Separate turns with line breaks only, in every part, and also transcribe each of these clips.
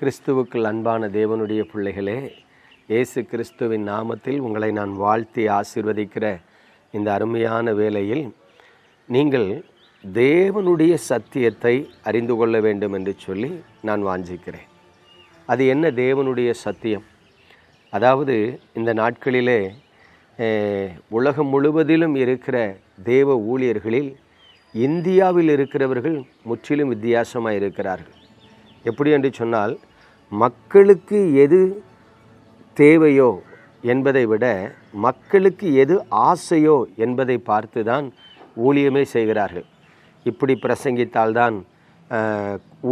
கிறிஸ்துவுக்குள் அன்பான தேவனுடைய பிள்ளைகளே இயேசு கிறிஸ்துவின் நாமத்தில் உங்களை நான் வாழ்த்தி ஆசிர்வதிக்கிற இந்த அருமையான வேளையில் நீங்கள் தேவனுடைய சத்தியத்தை அறிந்து கொள்ள வேண்டும் என்று சொல்லி நான் வாஞ்சிக்கிறேன். அது என்ன தேவனுடைய சத்தியம்? அதாவது இந்த நாட்களிலே உலகம் முழுவதிலும் இருக்கிற தேவ ஊழியர்களில் இந்தியாவில் இருக்கிறவர்கள் முற்றிலும் வித்தியாசமாக இருக்கிறார்கள். எப்படி என்று சொன்னால் மக்களுக்கு எது தேவையோ என்பதை விட மக்களுக்கு எது ஆசையோ என்பதை பார்த்து தான் ஊழியமே செய்கிறார்கள். இப்படி பிரசங்கித்தால்தான்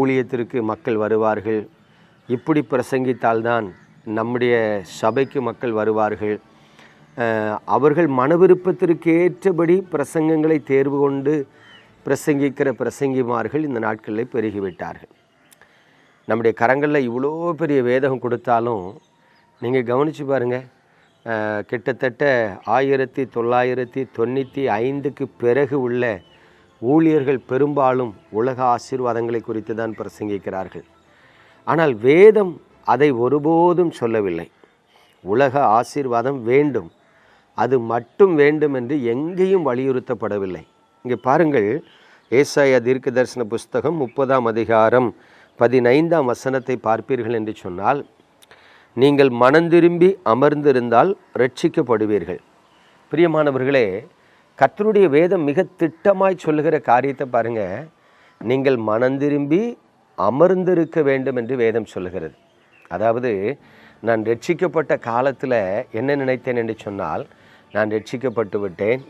ஊழியத்திற்கு மக்கள் வருவார்கள். இப்படி பிரசங்கித்தால்தான் நம்முடைய சபைக்கு மக்கள் வருவார்கள். அவர்கள் மனவிருப்பத்திற்கு ஏற்றபடி பிரசங்கங்களை தேர்வு கொண்டு பிரசங்கிக்கிற பிரசங்கிமார்கள் இந்த நாட்களில் பெருகிவிட்டார்கள். நம்முடைய கரங்களில் இவ்வளோ பெரிய வேதம் கொடுத்தாலும் நீங்கள் கவனித்து பாருங்கள் கிட்டத்தட்ட ஆயிரத்தி தொள்ளாயிரத்தி தொண்ணூற்றி ஐந்துக்கு பிறகு உள்ள ஊழியர்கள் பெரும்பாலும் உலக ஆசீர்வாதங்களை குறித்து தான் பிரசங்கிக்கிறார்கள். ஆனால் வேதம் அதை ஒருபோதும் சொல்லவில்லை. உலக ஆசீர்வாதம் வேண்டும். அது மட்டும் வேண்டும் என்று எங்கேயும் வலியுறுத்தப்படவில்லை. இங்கே பாருங்கள் ஏசாய தீர்க்க தரிசன புஸ்தகம் முப்பதாம் அதிகாரம் பதினைந்தாம் வசனத்தை பார்ப்பீர்கள் என்று சொன்னால் நீங்கள் மனந்திரும்பி அமர்ந்திருந்தால் ரட்சிக்கப்படுவீர்கள். பிரியமானவர்களே கத்தருடைய வேதம் மிக திட்டமாய் சொல்லுகிற காரியத்தை பாருங்கள் நீங்கள் மனந்திரும்பி அமர்ந்திருக்க வேண்டும் என்று வேதம் சொல்லுகிறது. அதாவது நான் ரட்சிக்கப்பட்ட காலத்தில் என்ன நினைத்தேன் என்று சொன்னால் நான் ரட்சிக்கப்பட்டு விட்டேன்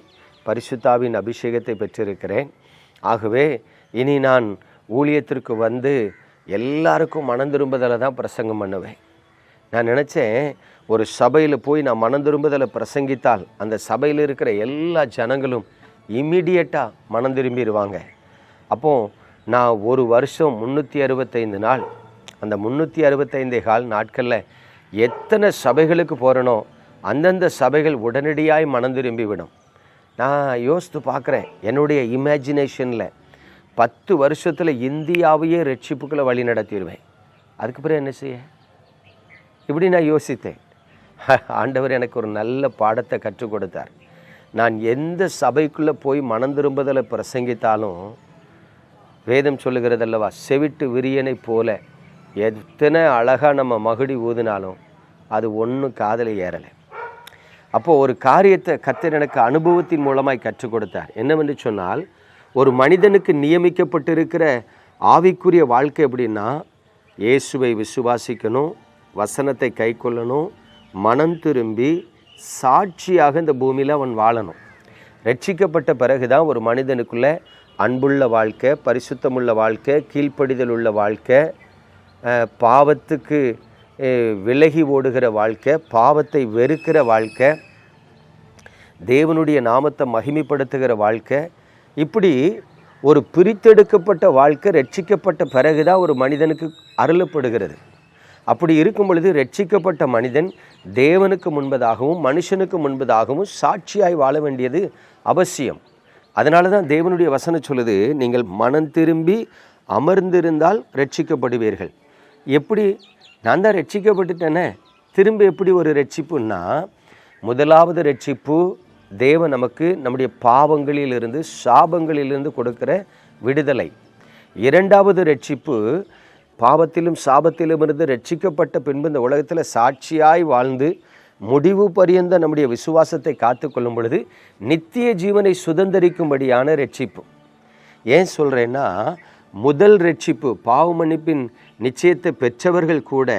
பரிசுத்தாவின் அபிஷேகத்தை பெற்றிருக்கிறேன். ஆகவே இனி நான் ஊழியத்திற்கு வந்து எல்லாருக்கும் மனம் திரும்புதலை தான் பிரசங்கம் பண்ணுவேன். நான் நினச்சேன் ஒரு சபையில் போய் நான் மனம் திரும்புதலை பிரசங்கித்தால் அந்த சபையில் இருக்கிற எல்லா ஜனங்களும் இம்மிடியட்டாக மனம் திரும்பிடுவாங்க. அப்போ நான் ஒரு வருஷம் முந்நூற்றி அறுபத்தைந்து நாள் அந்த முந்நூற்றி அறுபத்தைந்தே கால் நாட்களில் எத்தனை சபைகளுக்கு போகிறனோ அந்தந்த சபைகள் உடனடியாய் மனம் திரும்பிவிடும். நான் யோசித்து பார்க்குறேன் என்னுடைய இமேஜினேஷனில் பத்து வருஷத்தில் இந்தியாவையே ரட்சிப்புக்களை வழி நடத்திடுவேன். அதுக்கு பிறகு என்ன செய்ய? இப்படி நான் யோசித்தேன். ஆண்டவர் எனக்கு ஒரு நல்ல பாடத்தை கற்றுக் கொடுத்தார். நான் எந்த சபைக்குள்ளே போய் மனம் திரும்புதலை பிரசங்கித்தாலும் வேதம் சொல்லுகிறதல்லவா செவிட்டு விரியனை போல எத்தனை அழகாக நம்ம மகுடி ஊதினாலும் அது ஒன்றும் காதலை ஏறலை. அப்போது ஒரு காரியத்தை கத்தர் எனக்கு அனுபவத்தின் மூலமாய் கற்றுக் கொடுத்தார். என்னவென்று சொன்னால் ஒரு மனிதனுக்கு நியமிக்கப்பட்டிருக்கிற ஆவிக்குரிய வாழ்க்கை எப்படின்னா இயேசுவை விசுவாசிக்கணும் வசனத்தை கைக்கொள்ளணும் மனம் திரும்பி சாட்சியாக இந்த பூமியில் அவன் வாழணும். ரட்சிக்கப்பட்ட பிறகு தான் ஒரு மனிதனுக்குள்ள அன்புள்ள வாழ்க்கை பரிசுத்தமுள்ள வாழ்க்கை கீழ்ப்படிதல் உள்ள வாழ்க்கை பாவத்துக்கு விலகி ஓடுகிற வாழ்க்கை பாவத்தை வெறுக்கிற வாழ்க்கை தேவனுடைய நாமத்தை மகிமைப்படுத்துகிற வாழ்க்கை இப்படி ஒரு பிரித்தெடுக்கப்பட்ட வாழ்க்கை ரட்சிக்கப்பட்ட பிறகுதான் ஒரு மனிதனுக்கு அருளப்படுகிறது. அப்படி இருக்கும் பொழுது ரட்சிக்கப்பட்ட மனிதன் தேவனுக்கு முன்பதாகவும் மனுஷனுக்கு முன்பதாகவும் சாட்சியாய் வாழ வேண்டியது அவசியம். அதனால தான் தேவனுடைய வசனம் சொல்லுது நீங்கள் மனம் திரும்பி அமர்ந்திருந்தால் ரட்சிக்கப்படுவீர்கள். எப்படி? நான் தான் ரட்சிக்கப்பட்டுட்டேனே. திரும்ப எப்படி ஒரு ரட்சிப்புன்னா முதலாவது ரட்சிப்பு தேவன் நமக்கு நம்முடைய பாவங்களிலிருந்து சாபங்களிலிருந்து கொடுக்கிற விடுதலை. இரண்டாவது ரட்சிப்பு பாவத்திலும் சாபத்திலும் இருந்து ரட்சிக்கப்பட்ட பின்பு இந்த உலகத்தில் சாட்சியாய் வாழ்ந்து முடிவு பரியந்த நம்முடைய விசுவாசத்தை காத்து கொள்ளும் பொழுது நித்திய ஜீவனை சுதந்தரிக்கும்படியான ரட்சிப்பு ஏன் சொல்கிறேன்னா முதல் ரட்சிப்பு பாவ மன்னிப்பின் நிச்சயத்தை பெற்றவர்கள் கூட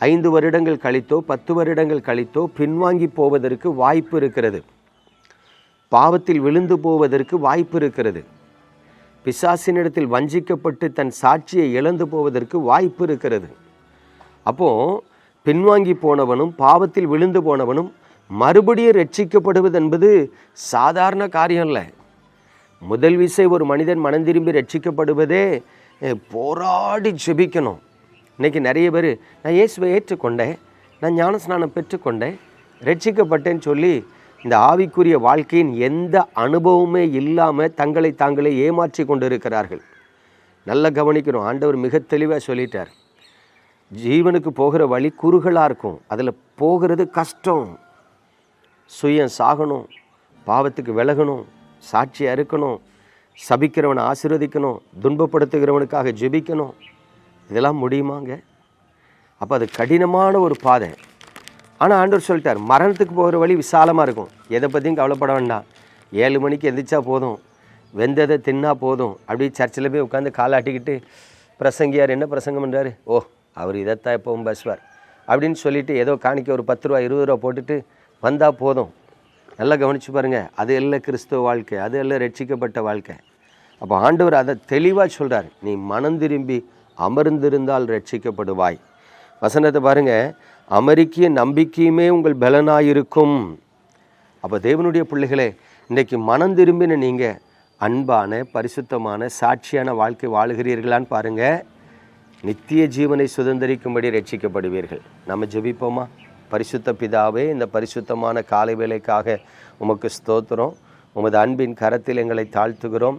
ஐந்து வருடங்கள் கழித்தோ பத்து வருடங்கள் கழித்தோ பின்வாங்கி போவதற்கு வாய்ப்பு இருக்கிறது. பாவத்தில் விழுந்து போவதற்கு வாய்ப்பு இருக்கிறது. பிசாசினிடத்தில் வஞ்சிக்கப்பட்டு தன் சாட்சியை இழந்து போவதற்கு வாய்ப்பு இருக்கிறது. அப்போ பின்வாங்கி போனவனும் பாவத்தில் விழுந்து போனவனும் மறுபடியும் ரட்சிக்கப்படுவது என்பது சாதாரண காரியம் இல்லை முதல் விசை ஒரு மனிதன் மனம் திரும்பி ரட்சிக்கப்படுவதே போராடி ஜெபிக்கணும். இன்னைக்கு நிறைய பேர் நான் இயேசுவை ஏற்றுக்கொண்டேன் நான் ஞானஸ்நானம் பெற்றுக்கொண்டேன் ரட்சிக்கப்பட்டேன்னு சொல்லி இந்த ஆவிக்குரிய வாழ்க்கையின் எந்த அனுபவமே இல்லாமல் தங்களை தாங்களே ஏமாற்றி கொண்டிருக்கிறார்கள். நல்லா கவனிக்கணும். ஆண்டவர் மிக தெளிவாக சொல்லிட்டார். ஜீவனுக்கு போகிற வழி குறுகலாக இருக்கும். அதில் போகிறது கஷ்டம். சுயம் சாகணும். பாவத்துக்கு விலகணும். சாட்சியாக இருக்கணும் சபிக்கிறவனை ஆசீர்வதிக்கணும். துன்பப்படுத்துகிறவனுக்காக ஜெபிக்கணும். இதெல்லாம் முடியுமாங்க? அப்போ அது கடினமான ஒரு பாதை. ஆனால் ஆண்டவர் சொல்லிட்டார் மரணத்துக்கு போகிற வழி விசாலமாக இருக்கும். எதை பற்றியும் கவலைப்பட வேண்டாம். ஏழு மணிக்கு எந்திரிச்சா போதும். வெந்ததை தின்னா போதும். அப்படி சர்ச்சில் போய் உட்காந்து காலாட்டிக்கிட்டு பிரசங்கியார் என்ன பிரசங்கம் பண்ணுறாரு ஓ அவர் இதைத்தான் எப்பவும் பேசுவார். அப்படின்னு சொல்லிவிட்டு ஏதோ காணிக்க ஒரு பத்து ரூபா இருபது ரூபா போட்டுட்டு வந்தால் போதும். நல்லா கவனிச்சு பாருங்கள் அது எல்லாம் கிறிஸ்துவ வாழ்க்கை அது எல்லாம் ரட்சிக்கப்பட்ட வாழ்க்கை. அப்போ ஆண்டவர் அதை தெளிவாக சொல்கிறார் நீ மனம் திரும்பி அமர்ந்திருந்தால் ரட்சிக்கப்படுவாய். வசனத்தை பாருங்கள் அமெரிக்கிய நம்பிக்கையுமே உங்கள் பலனாயிருக்கும். அப்போ தேவனுடைய பிள்ளைகளே இன்றைக்கு மனம் திரும்பின நீங்கள் அன்பான பரிசுத்தமான சாட்சியான வாழ்க்கை வாழுகிறீர்களான்னு பாருங்கள் நித்திய ஜீவனை சுதந்திரிக்கும்படி ரட்சிக்கப்படுவீர்கள் நம்ம ஜெபிப்போமா? பரிசுத்த பிதாவே இந்த பரிசுத்தமான காலை வேலைக்காக உமக்கு ஸ்தோத்திரம். உமது அன்பின் கரத்தில் எங்களை தாழ்த்துகிறோம்.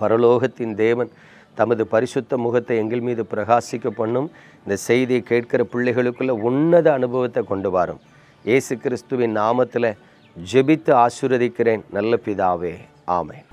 பரலோகத்தின் தேவன் தமது பரிசுத்த முகத்தை எங்கள் மீது பிரகாசிக்க பண்ணும். இந்த செய்தியை கேட்கிற பிள்ளைகளுக்குள்ள உன்னத அனுபவத்தை கொண்டு வரும். இயேசு கிறிஸ்துவின் நாமத்தில் ஜெபித்து ஆசீர்வதிக்கிறேன். நல்ல பிதாவே. ஆமென்.